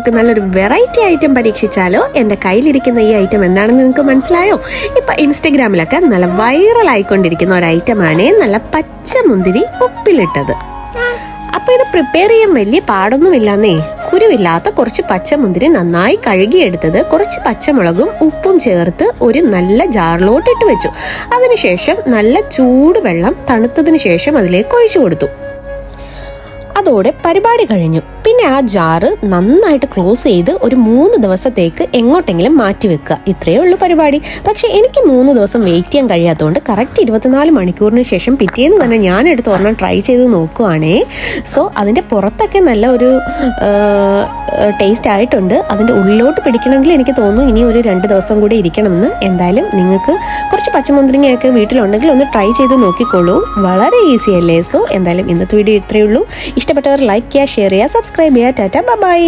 നമുക്ക് നല്ലൊരു variety item പരീക്ഷിച്ചാലോ? എന്റെ കയ്യിലിരിക്കുന്ന ഈ ഐറ്റം എന്താണെന്ന് നിങ്ങൾക്ക് മനസ്സിലായോ? ഇപ്പൊ ഇൻസ്റ്റഗ്രാമിലൊക്കെ നല്ല വൈറൽ ആയിക്കൊണ്ടിരിക്കുന്ന ഒരു ഐറ്റമാണ് നല്ല പച്ച മുന്തിരി ഉപ്പിലിട്ടത്. അപ്പൊ ഇത് പ്രിപ്പയർ ചെയ്യാൻ വലിയ പാടൊന്നുമില്ലാന്നേ. കുരുവില്ലാത്ത കുറച്ച് പച്ചമുന്തിരി നന്നായി കഴുകിയെടുത്തത് കുറച്ച് പച്ചമുളകും ഉപ്പും ചേർത്ത് ഒരു നല്ല ജാറിലോട്ട് ഇട്ട് വെച്ചു. അതിനുശേഷം നല്ല ചൂട് വെള്ളം തണുത്തതിന് ശേഷം അതിലേക്ക് ഒഴിച്ചു കൊടുത്തു. അതോടെ പരിപാടി കഴിഞ്ഞു. പിന്നെ ആ ജാറ് നന്നായിട്ട് ക്ലോസ് ചെയ്ത് ഒരു മൂന്ന് ദിവസത്തേക്ക് എങ്ങോട്ടെങ്കിലും മാറ്റി വെക്കുക. ഇത്രയേ ഉള്ളൂ പരിപാടി. പക്ഷെ എനിക്ക് മൂന്ന് ദിവസം വെയിറ്റ് ചെയ്യാൻ കഴിയാത്തതുകൊണ്ട് കറക്റ്റ് ഇരുപത്തിനാല് മണിക്കൂറിന് ശേഷം പിറ്റേന്ന് തന്നെ ഞാൻ എടുത്ത് ഒരെണ്ണം ട്രൈ ചെയ്ത് നോക്കുവാണേ. സോ അതിന്റെ പുറത്തൊക്കെ നല്ല ഒരു ടേസ്റ്റ് ആയിട്ടുണ്ട്. അതിന്റെ ഉള്ളിലോട്ട് പിടിക്കണമെങ്കിൽ എനിക്ക് തോന്നുന്നു ഇനി ഒരു രണ്ട് ദിവസം കൂടി ഇരിക്കണമെന്ന്. എന്തായാലും നിങ്ങൾക്ക് കുറച്ച് പച്ചമുന്തിരിങ്ങയൊക്കെ വീട്ടിലുണ്ടെങ്കിൽ ഒന്ന് ട്രൈ ചെയ്ത് നോക്കിക്കോളൂ. വളരെ ഈസി അല്ലേ? സോ എന്തായാലും ഇന്നത്തെ വീഡിയോ ഇത്രയേ ഉള്ളൂ. ഇഷ്ടപ്പെട്ടവർ ലൈക്ക് ചെയ്യുക ഷെയർ ചെയ്യുക സബ്സ്ക്രൈബ് ചെയ്യുക ടാറ്റ ബൈ